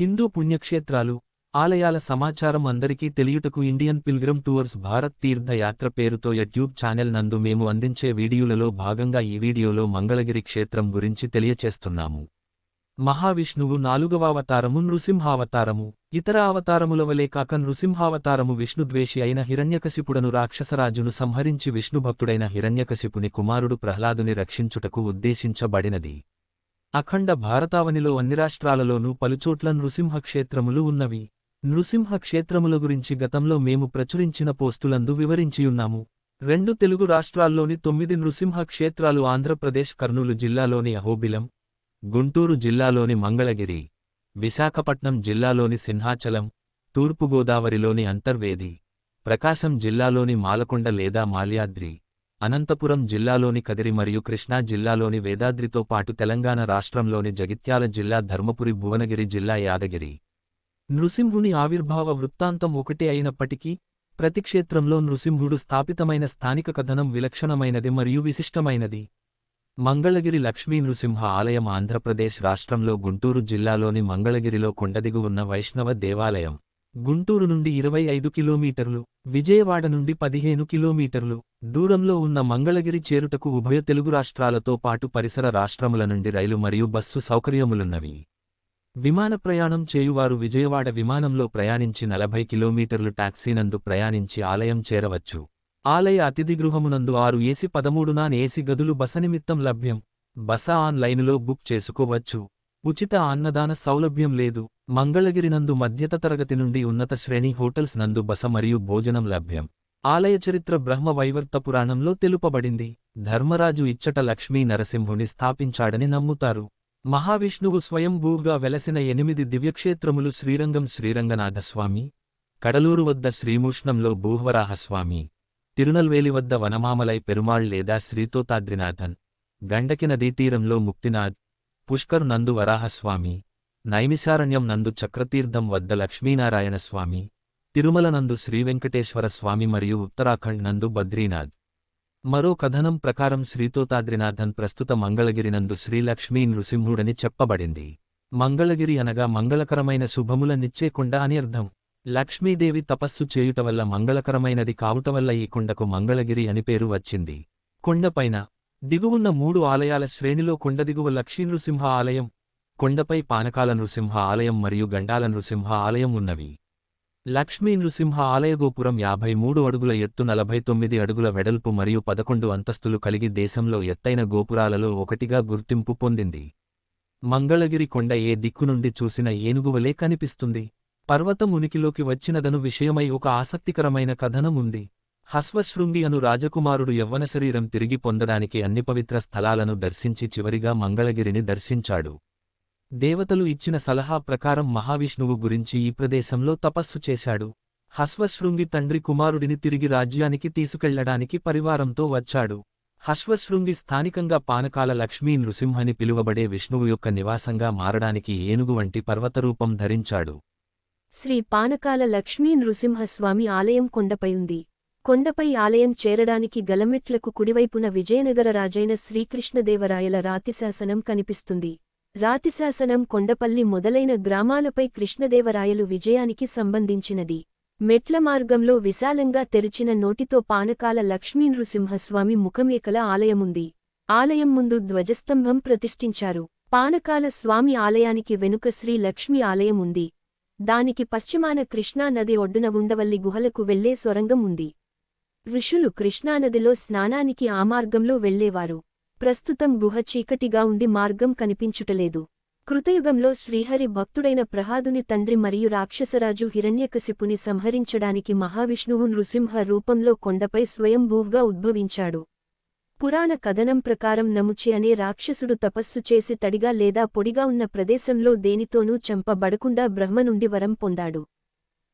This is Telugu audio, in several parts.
హిందూ పుణ్యక్షేత్రాలు ఆలయాల సమాచారం అందరికీ తెలియుటకు Indian pilgrim tours Bharat Teerthayatra పేరుతో యూట్యూబ్ ఛానల్ నందు మేము అందించే వీడియోలలో భాగంగా ఈ వీడియోలో మంగళగిరి క్షేత్రం గురించి తెలియచేస్తున్నాము. మహావిష్ణువు నాలుగవ అవతారము నృసింహావతారము ఇతర అవతారముల వలె కాక నృసింహావతారము విష్ణుద్వేషి అయిన హిరణ్యకశిపుడను రాక్షసరాజును సంహరించి విష్ణుభక్తుడైన హిరణ్యకశిపుని కుమారుడు ప్రహ్లాదుని రక్షించుటకు ఉద్దేశించబడినది. అఖండ భారతావనిలో అన్ని రాష్ట్రాలలోనూ పలుచోట్ల నృసింహ క్షేత్రములు ఉన్నవి. నృసింహ క్షేత్రముల గురించి గతంలో మేము ప్రచురించిన పోస్టులందు వివరించియున్నాము. రెండు తెలుగు రాష్ట్రాల్లోని తొమ్మిది నృసింహ క్షేత్రాలు ఆంధ్రప్రదేశ్ కర్నూలు జిల్లాలోని అహోబిలం గుంటూరు జిల్లాలోని మంగళగిరి విశాఖపట్నం జిల్లాలోని సింహాచలం తూర్పుగోదావరిలోని అంతర్వేది ప్రకాశం జిల్లాలోని మాలకొండ లేదా మాల్యాద్రి అనంతపురం జిల్లాలోని కదిరి మరియు కృష్ణా జిల్లాలోని వేదాద్రితో పాటు తెలంగాణ రాష్ట్రంలోని జగిత్యాల జిల్లా ధర్మపురి భువనగిరి జిల్లా యాదగిరి. నృసింహుని ఆవిర్భావ వృత్తాంతం ఒకటే అయినప్పటికీ ప్రతి క్షేత్రంలో నృసింహుడు స్థాపితమైన స్థానిక కథనం విలక్షణమైనది మరియు విశిష్టమైనది. మంగళగిరి లక్ష్మీ నృసింహ ఆలయం ఆంధ్రప్రదేశ్ రాష్ట్రంలో గుంటూరు జిల్లాలోని మంగళగిరిలో కొండదిగు ఉన్న వైష్ణవ దేవాలయం. గుంటూరు నుండి ఇరవై ఐదు కిలోమీటర్లు విజయవాడ నుండి పదిహేను కిలోమీటర్లు దూరంలో ఉన్న మంగళగిరి చేరుటకు ఉభయ తెలుగు రాష్ట్రాలతో పాటు పరిసర రాష్ట్రముల నుండి రైలు మరియు బస్సు సౌకర్యములున్నవి. విమాన ప్రయాణం చేయువారు విజయవాడ విమానంలో ప్రయాణించి నలభై కిలోమీటర్లు టాక్సీనందు ప్రయాణించి ఆలయం చేరవచ్చు. ఆలయ అతిథి గృహమునందు ఆరు ఏసి పదమూడు నాన్ ఏసి గదులు బస నిమిత్తం లభ్యం. బస ఆన్లైనులో బుక్ చేసుకోవచ్చు. ఉచిత అన్నదాన సౌలభ్యం లేదు. మంగళగిరినందు మధ్యత తరగతి నుండి ఉన్నత శ్రేణి హోటల్స్ నందు బస మరియు భోజనం లభ్యం. ఆలయ చరిత్ర బ్రహ్మ వైవర్త పురాణంలో తెలుపబడింది. ధర్మరాజు ఇచ్చట లక్ష్మీ నరసింహుని స్థాపించాడని నమ్ముతారు. మహావిష్ణువు స్వయంభూగా వెలసిన ఎనిమిది దివ్యక్షేత్రములు శ్రీరంగం శ్రీరంగనాథస్వామి కడలూరు వద్ద శ్రీమూష్ణంలో భూహవరాహస్వామి తిరునల్వేలి వద్ద వనమామలై పెరుమాళ్ లేదా శ్రీతోతాద్రినాథన్ గండకి నదీతీరంలో ముక్తినాథ్ పుష్కర్ నందు వరాహస్వామి నైమిసారణ్యం నందు చక్రతీర్థం వద్ద లక్ష్మీనారాయణ స్వామి తిరుమల నందు శ్రీవెంకటేశ్వర స్వామి మరియు ఉత్తరాఖండ్ నందు బద్రీనాథ్. మరో కథనం ప్రకారం శ్రీతోతాద్రినాథన్ ప్రస్తుత మంగళగిరి నందు శ్రీలక్ష్మీ నృసింహుడని చెప్పబడింది. మంగళగిరి అనగా మంగళకరమైన శుభముల నిచ్చేకొండ అని అర్థం. లక్ష్మీదేవి తపస్సు చేయుట వల్ల మంగళకరమైనది కావుట వల్ల ఈ కొండకు మంగళగిరి అని పేరు వచ్చింది. కొండపైన దిగువున్న మూడు ఆలయాల శ్రేణిలో కొండ దిగువ ఆలయం కొండపై పానకాల నృసింహ ఆలయం మరియు గండాల నృసింహ ఆలయం ఉన్నవి. లక్ష్మీ నృసింహ ఆలయగోపురం యాభై మూడు అడుగుల ఎత్తు నలభై తొమ్మిది అడుగుల వెడల్పు మరియు పదకొండు అంతస్తులు కలిగి దేశంలో ఎత్తైన గోపురాలలో ఒకటిగా గుర్తింపు పొందింది. మంగళగిరి కొండ ఏ దిక్కు నుండి చూసిన ఏనుగువలే కనిపిస్తుంది. పర్వతం ఉనికిలోకి వచ్చినదను విషయమై ఒక ఆసక్తికరమైన కథనం ఉంది. హస్వశృంగి అను రాజకుమారుడు యవ్వన శరీరం తిరిగి పొందడానికి అన్ని పవిత్ర స్థలాలను దర్శించి చివరిగా మంగళగిరిని దర్శించాడు. దేవతలు ఇచ్చిన సలహా ప్రకారం మహావిష్ణువు గురించి ఈ ప్రదేశంలో తపస్సు చేశాడు. హస్వశృంగి తండ్రి కుమారుడిని తిరిగి రాజ్యానికి తీసుకెళ్ళడానికి పరివారంతో వచ్చాడు. హస్వశృంగి స్థానికంగా పానకాల లక్ష్మీ నృసింహని పిలువబడే విష్ణువు యొక్క నివాసంగా మారడానికి ఏనుగు వంటి పర్వతరూపం ధరించాడు. శ్రీ పానకాల లక్ష్మీ నృసింహస్వామి ఆలయం కొండపై ఉంది. కొండపై ఆలయం చేరడానికి గలమెట్లకు కుడివైపున విజయనగర రాజైన శ్రీకృష్ణదేవరాయల రాతిశాసనం కనిపిస్తుంది. రాతిశాసనం కొండపల్లి మొదలైన గ్రామాలపై కృష్ణదేవరాయలు విజయానికి సంబంధించినది. మెట్ల మార్గంలో విశాలంగా తెరిచిన నోటితో పానకాల లక్ష్మీ నృసింహస్వామి ముఖమేకల ఆలయముంది. ఆలయం ముందు ధ్వజస్తంభం ప్రతిష్ఠించారు. పానకాల స్వామి ఆలయానికి వెనుక శ్రీ లక్ష్మీ ఆలయం ఉంది దానికి పశ్చిమాన కృష్ణా నది ఒడ్డున ఉండవల్లి గుహలకు వెళ్ళే సొరంగం ఉంది ఋషులు కృష్ణానదిలో స్నానానికి ఆ మార్గంలో వెళ్ళేవారు ప్రస్తుతం గుహ చీకటిగా ఉండి మార్గం కనిపించుటలేదు. కృతయుగంలో శ్రీహరి భక్తుడైన ప్రహాదుని తండ్రి మరియు రాక్షసరాజు హిరణ్యకశిపుని సంహరించడానికి మహావిష్ణువు నృసింహ రూపంలో కొండపై స్వయంభూవ్గా ఉద్భవించాడు. పురాణ కథనం ప్రకారం నముచి అనే రాక్షసుడు తపస్సు చేసి తడిగా లేదా పొడిగా ఉన్న ప్రదేశంలో దేనితోనూ చంపబడకుండా బ్రహ్మ నుండి వరం పొందాడు.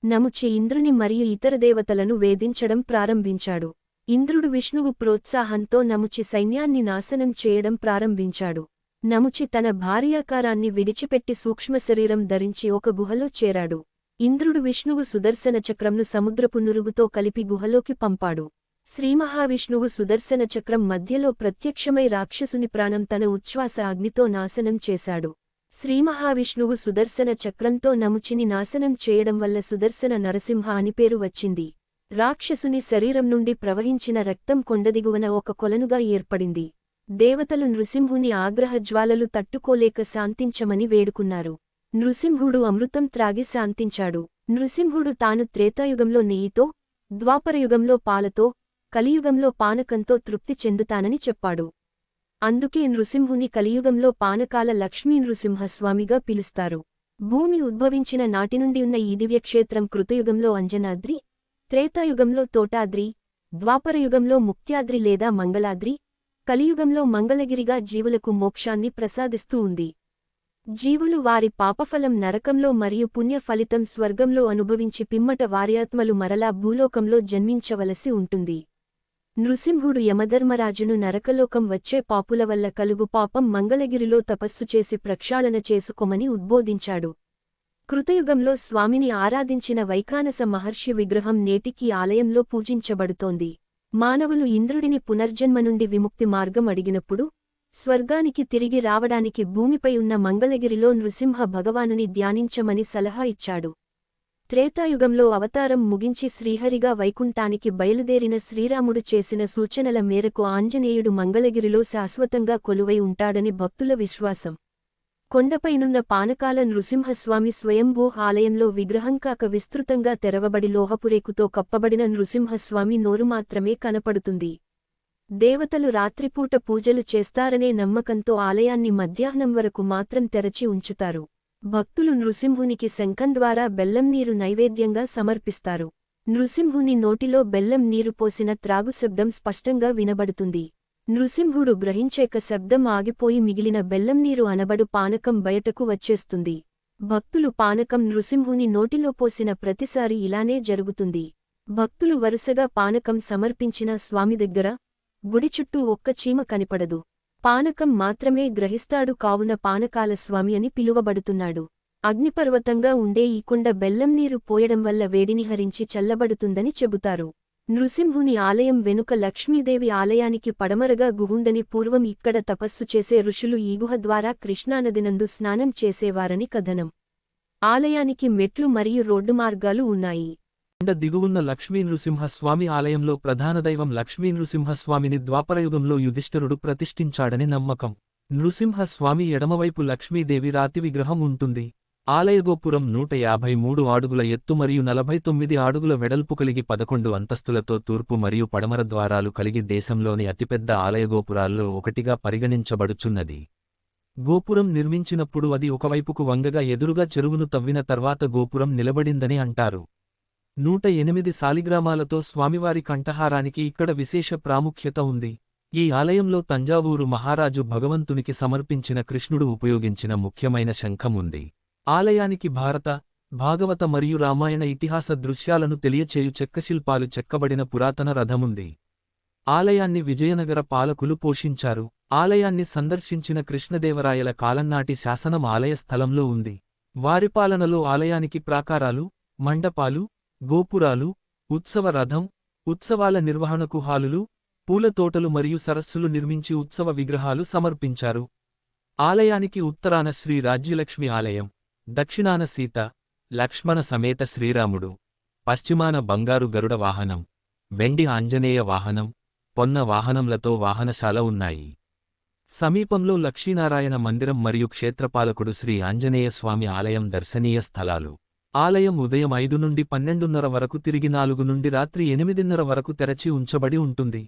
నముచి ఇంద్రుని మరియు ఇతర దేవతలను వేధించడం ప్రారంభించాడు. ఇంద్రుడు విష్ణువు ప్రోత్సాహంతో నముచి సైన్యాన్ని నాశనం చేయడం ప్రారంభించాడు. నముచి తన భార్యాకారాన్ని విడిచిపెట్టి సూక్ష్మ శరీరం ధరించి ఒక గుహలో చేరాడు. ఇంద్రుడు విష్ణువు సుదర్శన చక్రంను సముద్రపు నురుగుతో కలిపి గుహలోకి పంపాడు. శ్రీమహావిష్ణువు సుదర్శన చక్రం మధ్యలో ప్రత్యక్షమై రాక్షసుని ప్రాణం తన ఉచ్ఛ్వాస అగ్నితో నాశనం చేశాడు. శ్రీమహావిష్ణువు సుదర్శన చక్రంతో నముచిని నాశనం చేయడం వల్ల సుదర్శన నరసింహ అని పేరు వచ్చింది. రాక్షసుని శరీరం నుండి ప్రవహించిన రక్తం కొండదిగువన ఒక కొలనుగా ఏర్పడింది. దేవతలు నృసింహుని ఆగ్రహజ్వాలలు తట్టుకోలేక శాంతించమని వేడుకున్నారు. నృసింహుడు అమృతం త్రాగి శాంతించాడు. నృసింహుడు తాను త్రేతాయుగంలో నెయ్యితో ద్వాపరయుగంలో పాలతో కలియుగంలో పానకంతో తృప్తి చెందుతానని చెప్పాడు. అందుకే నృసింహుని కలియుగంలో పానకాల లక్ష్మీ నృసింహస్వామిగా పిలుస్తారు. భూమి ఉద్భవించిన నాటి నుండి ఉన్న ఈ దివ్యక్షేత్రం కృతయుగంలో అంజనాద్రి త్రేతాయుగంలో తోటాద్రి ద్వాపరయుగంలో ముక్త్యాద్రి లేదా మంగళాద్రి కలియుగంలో మంగళగిరిగా జీవులకు మోక్షాన్ని ప్రసాదిస్తూ ఉంది. జీవులు వారి పాపఫలం నరకంలో మరియు పుణ్య ఫలితం స్వర్గంలో అనుభవించి పిమ్మట వార్యాత్మలు మరలా భూలోకంలో జన్మించవలసి ఉంటుంది. నృసింహుడు యమధర్మరాజును నరకలోకం వచ్చే పాపుల వల్ల కలుగు పాపం మంగళగిరిలో తపస్సు చేసి ప్రక్షాళన చేసుకోమని ఉద్బోధించాడు. కృతయుగంలో స్వామిని ఆరాధించిన వైఖానస మహర్షి విగ్రహం నేటికీ ఆలయంలో పూజించబడుతోంది. మానవులు ఇంద్రుడిని పునర్జన్మ నుండి విముక్తి మార్గం అడిగినప్పుడు స్వర్గానికి తిరిగి రావడానికి భూమిపై ఉన్న మంగళగిరిలో నృసింహ భగవానుని ధ్యానించమని సలహా ఇచ్చాడు. త్రేతాయుగంలో అవతారం ముగించి శ్రీహరిగా వైకుంఠానికి బయలుదేరిన శ్రీరాముడు చేసిన సూచనల మేరకు ఆంజనేయుడు మంగళగిరిలో శాశ్వతంగా కొలువై ఉంటాడని భక్తుల విశ్వాసం. కొండపైనున్న పానకాల నృసింహస్వామి స్వయంభూ ఆలయంలో విగ్రహంకాక విస్తృతంగా తెరవబడి లోహపురేకుతో కప్పబడిన నృసింహస్వామి నోరు మాత్రమే కనపడుతుంది. దేవతలు రాత్రిపూట పూజలు చేస్తారనే నమ్మకంతో ఆలయాన్ని మధ్యాహ్నం వరకు మాత్రం తెరచి ఉంచుతారు. భక్తులు నృసింహునికి శంఖం ద్వారా బెల్లం నీరు నైవేద్యంగా సమర్పిస్తారు. నృసింహుని నోటిలో బెల్లం నీరు పోసిన త్రాగు శబ్దం స్పష్టంగా వినబడుతుంది. నృసింహుడు గ్రహించేక శబ్దం ఆగిపోయి మిగిలిన బెల్లం నీరు అనబడు పానకం బయటకు వచ్చేస్తుంది. భక్తులు పానకం నృసింహుని నోటిలో పోసిన ప్రతిసారి ఇలానే జరుగుతుంది. భక్తులు వరుసగా పానకం సమర్పించిన స్వామి దగ్గర గుడి చుట్టూ ఒక్క చీమ కనిపడదు. పానకం మాత్రమే గ్రహిస్తాడు కావున పానకాల స్వామి అని పిలువబడుతున్నాడు. అగ్నిపర్వతంగా ఉండే ఈ కుండ బెల్లం నీరు పోయడం వల్ల వేడిని హరించి చల్లబడుతుందని చెబుతారు. నృసింహుని ఆలయం వెనుక లక్ష్మీదేవి ఆలయానికి పడమరగా గుహుండని పూర్వం ఇక్కడ తపస్సు చేసే ఋషులు ఈ గుహ ద్వారా కృష్ణానదినందు స్నానం చేసేవారని కథనం. ఆలయానికి మెట్లు మరియు రోడ్డు మార్గాలు ఉన్నాయి. కొండ దిగువున్న లక్ష్మీ నృసింహస్వామి ఆలయంలో ప్రధాన దైవం లక్ష్మీ నృసింహస్వామిని ద్వాపరయుగంలో యుధిష్ఠరుడు ప్రతిష్ఠించాడని నమ్మకం. నృసింహస్వామి ఎడమవైపు లక్ష్మీదేవి రాతి విగ్రహం ఉంటుంది. ఆలయగోపురం నూట యాభై మూడు అడుగుల ఎత్తు మరియు నలభై తొమ్మిది అడుగుల వెడల్పు కలిగి పదకొండు అంతస్తులతో తూర్పు మరియు పడమర ద్వారాలు కలిగి దేశంలోని అతిపెద్ద ఆలయగోపురాల్లో ఒకటిగా పరిగణించబడుచున్నది. గోపురం నిర్మించినప్పుడు అది ఒకవైపుకు వంగగా ఎదురుగా చెరువును తవ్విన తర్వాత గోపురం నిలబడిందని అంటారు. నూట ఎనిమిది సాలిగ్రామాలతో స్వామివారి కంఠహారానికి ఇక్కడ విశేష ప్రాముఖ్యత ఉంది. ఈ ఆలయంలో తంజావూరు మహారాజు భగవంతునికి సమర్పించిన కృష్ణుడు ఉపయోగించిన ముఖ్యమైన శంఖం ఉంది. ఆలయానికి భారత భాగవత మరియు రామాయణ ఇతిహాస దృశ్యాలను తెలియచేయు చెక్కశిల్పాలు చెక్కబడిన పురాతన రథముంది. ఆలయాన్ని విజయనగర పాలకులు పోషించారు. ఆలయాన్ని సందర్శించిన కృష్ణదేవరాయల కాలంనాటి శాసనం ఆలయ స్థలంలో ఉంది. వారి పాలనలో ఆలయానికి ప్రాకారాలు మండపాలు గోపురాలు ఉత్సవ రథం ఉత్సవాల నిర్వహణకు హాలులు పూలతోటలు మరియు సరస్సులు నిర్మించి ఉత్సవ విగ్రహాలు సమర్పించారు. ఆలయానికి ఉత్తరాన శ్రీ రాజ్యలక్ష్మి ఆలయం దక్షిణాన సీత లక్ష్మణ సమేత శ్రీరాముడు పశ్చిమాన బంగారు గరుడ వాహనం వెండి ఆంజనేయ వాహనం పొన్న వాహనంలతో వాహనశాల ఉన్నాయి. సమీపంలో లక్ష్మీనారాయణ మందిరం మరియు క్షేత్రపాలకుడు శ్రీ ఆంజనేయ స్వామి ఆలయం దర్శనీయ స్థలాలు. ఆలయం ఉదయం ఐదు నుండి పన్నెండున్నర వరకు తిరిగి నాలుగు నుండి రాత్రి ఎనిమిదిన్నర వరకు తెరచి ఉంచబడి ఉంటుంది.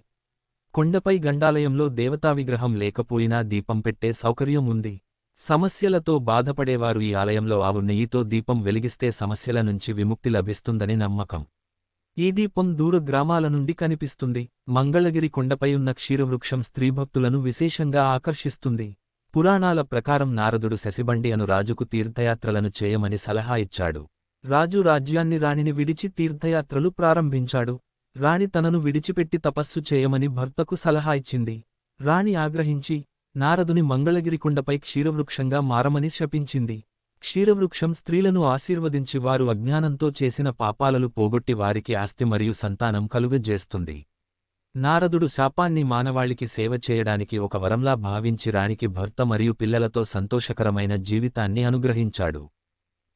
కొండపై గండాలయంలో దేవతా విగ్రహం లేకపోయినా దీపం పెట్టే సౌకర్యం ఉంది. సమస్యలతో బాధపడేవారు ఈ ఆలయంలో ఆవు నెయ్యితో దీపం వెలిగిస్తే సమస్యల నుంచి విముక్తి లభిస్తుందని నమ్మకం. ఈ దీపం దూర గ్రామాల నుండి కనిపిస్తుంది. మంగళగిరి కొండపై ఉన్న క్షీరవృక్షం స్త్రీభక్తులను విశేషంగా ఆకర్షిస్తుంది. పురాణాల ప్రకారం నారదుడు శశిబండి అను రాజుకు తీర్థయాత్రలను చేయమని సలహా ఇచ్చాడు. రాజు రాజ్యాన్ని రాణిని విడిచి తీర్థయాత్రలు ప్రారంభించాడు. రాణి తనను విడిచిపెట్టి తపస్సు చేయమని భర్తకు సలహా ఇచ్చింది. రాణి ఆగ్రహించి నారదుని మంగళగిరికుండపై క్షీరవృక్షంగా మారమని శపించింది. క్షీరవృక్షం స్త్రీలను ఆశీర్వదించి వారు అజ్ఞానంతో చేసిన పాపాలలు పోగొట్టి వారికి ఆస్తి మరియు సంతానం కలుగజేస్తుంది. నారదుడు శాపాన్ని మానవాళికి సేవ చేయడానికి ఒక వరంలా భావించి రాణికి భర్త మరియు పిల్లలతో సంతోషకరమైన జీవితాన్ని అనుగ్రహించాడు.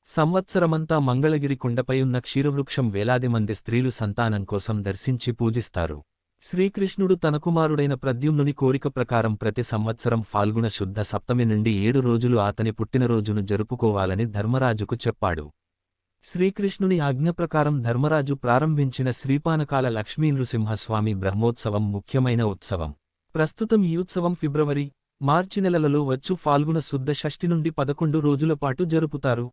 సంవత్సరమంతా మంగళగిరి కొండపై ఉన్న క్షీరవృక్షం వేలాది మంది స్త్రీలు సంతానం కోసం దర్శించి పూజిస్తారు. శ్రీకృష్ణుడు తన కుమారుడైన ప్రద్యుమ్నుని కోరిక ప్రకారం ప్రతి సంవత్సరం ఫాల్గుణ శుద్ధ సప్తమి నుండి ఏడు రోజులు అతని పుట్టినరోజును జరుపుకోవాలని ధర్మరాజుకు చెప్పాడు. శ్రీకృష్ణుని ఆజ్ఞ ప్రకారం ధర్మరాజు ప్రారంభించిన శ్రీపానకాల లక్ష్మీ నృసింహస్వామి బ్రహ్మోత్సవం ముఖ్యమైన ఉత్సవం. ప్రస్తుతం ఈ ఉత్సవం ఫిబ్రవరి మార్చి నెలలలో వచ్చు ఫాల్గుణ శుద్ధ షష్ఠి నుండి పదకొండు రోజుల పాటు జరుపుతారు.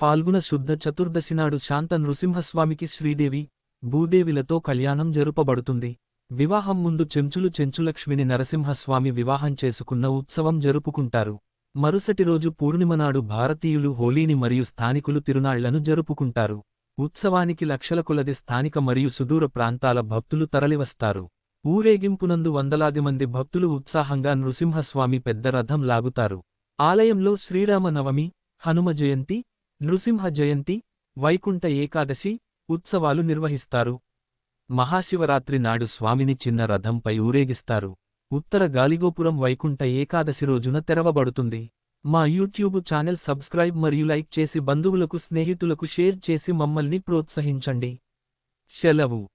ఫాల్గుణ శుద్ధ చతుర్దశినాడు శాంత నృసింహస్వామికి శ్రీదేవి భూదేవిలతో కళ్యాణం జరుపబడుతుంది. వివాహం ముందు చెంచులు చెంచులక్ష్మిని నరసింహస్వామి వివాహం చేసుకున్న ఉత్సవం జరుపుకుంటారు. మరుసటి రోజు పూర్ణిమనాడు భారతీయులు హోలీని మరియు స్థానికులు తిరునాళ్ళను జరుపుకుంటారు. ఉత్సవానికి లక్షల కొలది స్థానిక మరియు సుదూర ప్రాంతాల భక్తులు తరలివస్తారు. ఊరేగింపునందు వందలాది మంది భక్తులు ఉత్సాహంగా నృసింహస్వామి పెద్ద రథం లాగుతారు. ఆలయంలో శ్రీరామ నవమి హనుమ జయంతి నృసింహ జయంతి వైకుంఠ ఏకాదశి ఉత్సవాలు నిర్వహిస్తారు. మహాశివరాత్రి నాడు స్వామిని చిన్న రథంపై ఊరేగిస్తారు. ఉత్తర గాలిగోపురం వైకుంఠ ఏకాదశి రోజున తెరవబడుతుంది. మా యూట్యూబ్ ఛానల్ సబ్స్క్రైబ్ మరియు లైక్ చేసి బంధువులకు స్నేహితులకు షేర్ చేసి మమ్మల్ని ప్రోత్సహించండి. సెలవు.